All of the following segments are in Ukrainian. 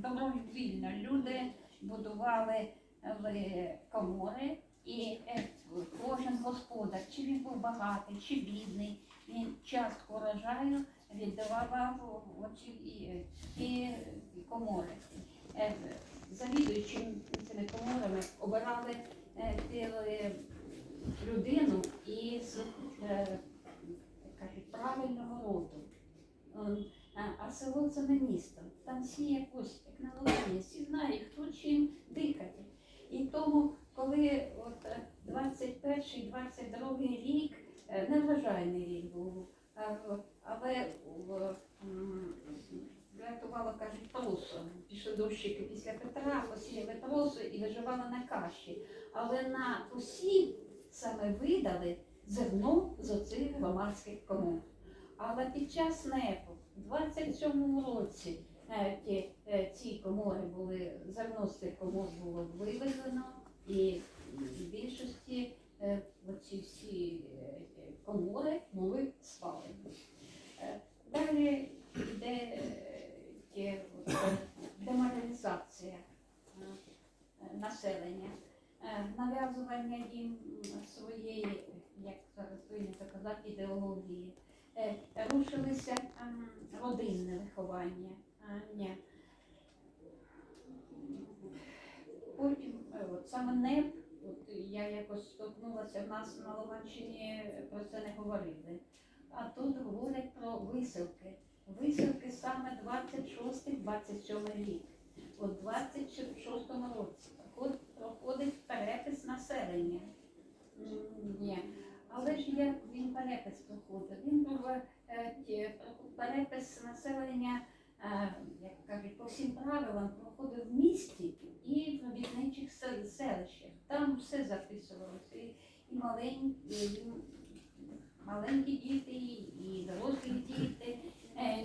добровільно люди будували е, комори, і е, кожен господар, чи він був багатий, чи бідний, він частку урожаю віддавав оці і, і комори. Е, Завідуючим цими коморами обирали е, е, людину із е, кажуть, правильного роду. А, село це не місто. Там всі якось технології, всі знають, хто чим дихати. І тому, коли от е, 21-22 рік, е, неврожайний рік був, але в- м, врятувало, кажуть, просо. Пішли дощики після Петра, посіяли просо і виживали на каші. Але на посів саме видали зерно з оцих громадських комун. Але під час НЕПу, в 27-му році, е, ті, е, ці комори були, зерно з цих комор було вивезено, і в більшості е, оці всі комори були спалені. Далі йде деморалізація населення, нав'язування їм своєї, як зараз прийнято казати, ідеології. Е, ем, родинне виховання. Потім е, от саме НЕП, от я якось столкнулася, в нас на Луганщині про це не говорили. А тут говорять про висилки. Висилки саме 26-27 рік. От 26-му році проходить перепис населення. Ні. Але ж як він перепис проходив? Він прове- е, перепис населення, е, як кажуть, по всім правилам проходив в місті і в робітничих селищах. Там все записувалося. І, маленькі, і маленькі діти, і дорослі діти, е,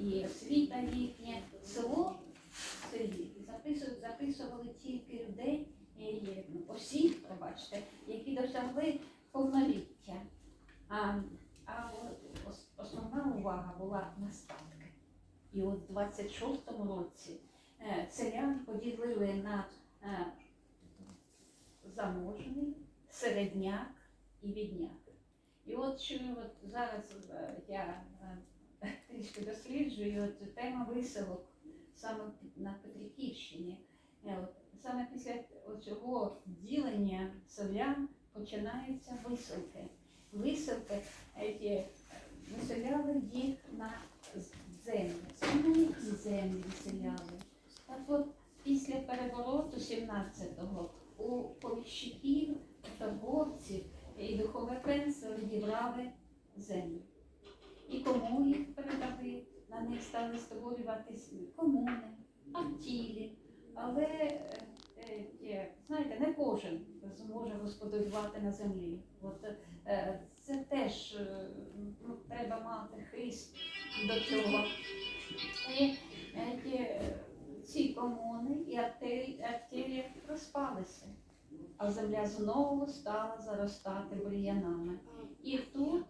і, освіта їхня. Село в селі записували, записували тільки людей, е, ну, осіб, пробачте, які досягли повноліття. А, а от ос- основна увага була на статки. І от в 26-му році е, селян поділили на е, заможний, середняк і бідняк. І от що от зараз е, я трішки досліджую от тема виселок саме на Петриківщині. Саме після цього ділення селян починаються е, ті, е, виселяли їх на з- землю. Саме які землі виселяли. Так от після перевороту 17-го у поміщиків, торговців і духовенства відібрали землю. І кому їх передали, на них стали створюватись комуни, артілі, Але е, є, знаєте, не кожен зможе господарювати на землі. От, е, це теж е, ну, треба мати хист до цього. І е, ті, ці комуни і артелі розпалися, а земля знову стала заростати бур'янами. І тут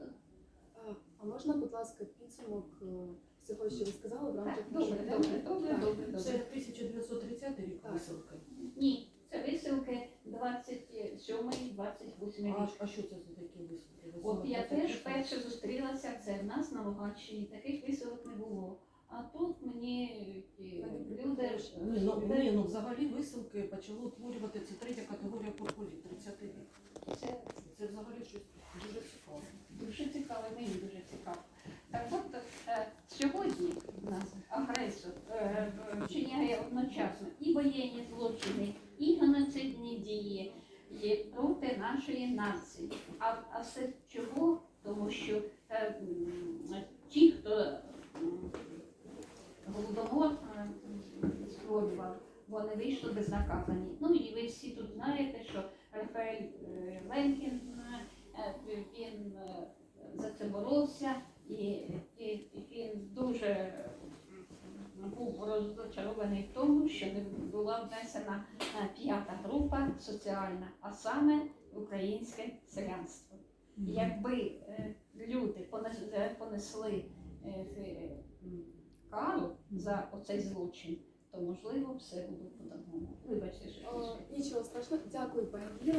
А, можна, будь ласка, підсумок всього, що ви сказали в рамках Так, добре, добре, добре, добре, Це 1930 рік Так. Ні, це висилки 27-28 А, рік. а що це за такі висилки? От я теж пишете? перше зустрілася, це в нас на Луганщині, таких висилок не було. А тут мені ті люди Ні, ну, ні, ну взагалі висилки почали утворювати це третя категорія популів, 30 рік. це Це взагалі щось дуже цікаве. дуже цікаво, мені дуже цікаво. Так от е, сьогодні в нас агресор е, е, вчиняє одночасно і є проти нашої нації. А, а все чого? Тому що е, ті, хто м, голодомор е, вони вийшли безнаказані. Ну і ви всі тут знаєте, що Рафаель е, Ленкін е, він е, за це боровся, і він дуже м, був розчарований в тому, що не була внесена е, п'ята група соціальна, а саме українське селянство. Якби е, люди е, понесли кару за оцей злочин, то можливо все буде по-другому. Вибачте, що. Нічого страшного. Дякую, пані